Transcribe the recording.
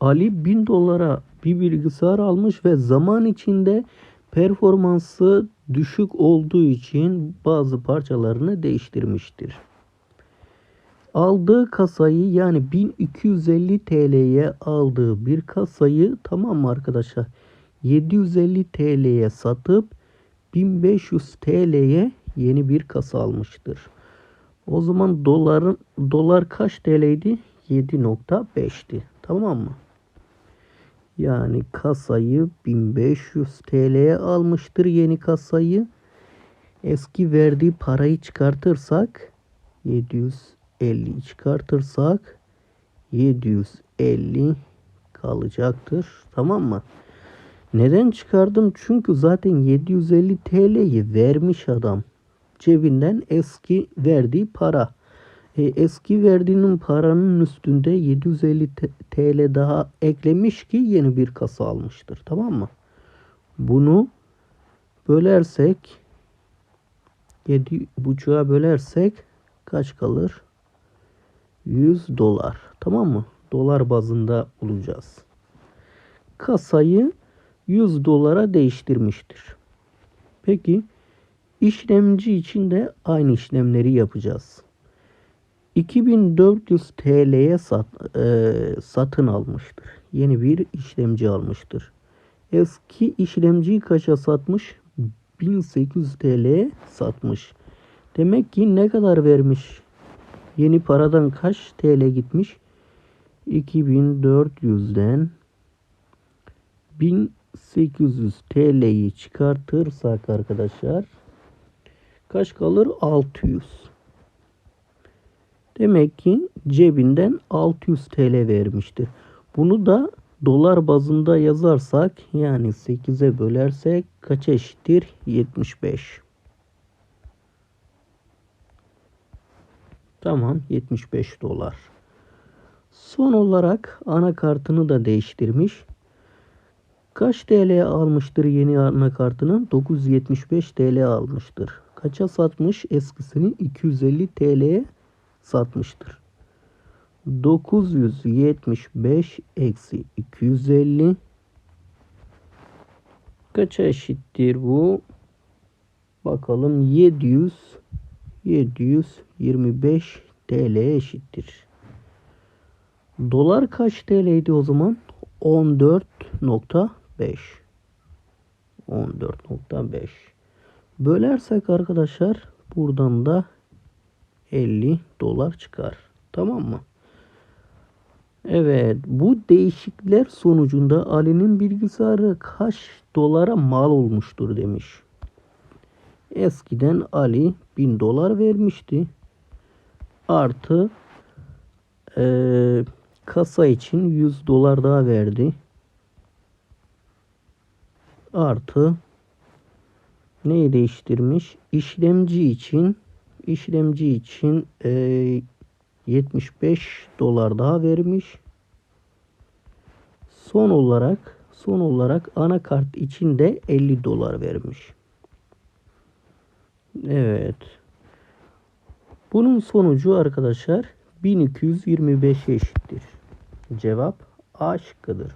Ali 1000 dolara bir bilgisayar almış ve zaman içinde performansı düşük olduğu için bazı parçalarını değiştirmiştir. Aldığı kasayı yani 1250 TL'ye aldığı bir kasayı tamam mı arkadaşlar? 750 TL'ye satıp 1500 TL'ye yeni bir kasa almıştır. O zaman doların dolar kaç TL'ydi? 7.5'ti. Tamam mı? Yani kasayı 1500 TL'ye almıştır yeni kasayı. Eski verdiği parayı çıkartırsak 750 çıkartırsak 750 kalacaktır. Tamam mı? Neden çıkardım? Çünkü zaten 750 TL'yi vermiş adam. Cebinden eski verdiği para. E, eski verdiğinin paranın üstünde 750 T- TL daha eklemiş ki yeni bir kasa almıştır. Tamam mı? Bunu bölersek 7 buçuğa bölersek kaç kalır? 100 dolar. Tamam mı? Dolar bazında bulacağız. Kasayı 100 dolara değiştirmiştir. Peki işlemci için de aynı işlemleri yapacağız. 2400 TL'ye sat, e, satın almıştır. Yeni bir işlemci almıştır. Eski işlemciyi kaça satmış? 1800 TL'ye satmış. Demek ki ne kadar vermiş? Yeni paradan kaç TL gitmiş? 2400'den 1800 TL'yi çıkartırsak arkadaşlar kaç kalır? 600. Demek ki cebinden 600 TL vermiştir. Bunu da dolar bazında yazarsak yani 8'e bölersek kaça eşittir? 75. Tamam 75 dolar. Son olarak anakartını da değiştirmiş. Kaç TL almıştır yeni anakartını? 975 TL almıştır. Kaça satmış? Eskisini 250 TL'ye satmıştır. 975 eksi 250 kaça eşittir bu? Bakalım 700 725 TL eşittir. Dolar kaç TL'ydi o zaman? 14.5 14.5 Bölersek arkadaşlar buradan da 50 dolar çıkar. Tamam mı? Evet bu değişiklikler sonucunda Ali'nin bilgisayarı kaç dolara mal olmuştur demiş. Eskiden Ali 1000 dolar vermişti. Artı eee, kasa için 100 dolar daha verdi. Artı neyi değiştirmiş? İşlemci için işlemci için eee 75 dolar daha vermiş. Son olarak son olarak anakart için de 50 dolar vermiş. Evet. Bunun sonucu arkadaşlar 1225 eşittir. Cevap A şıkkıdır.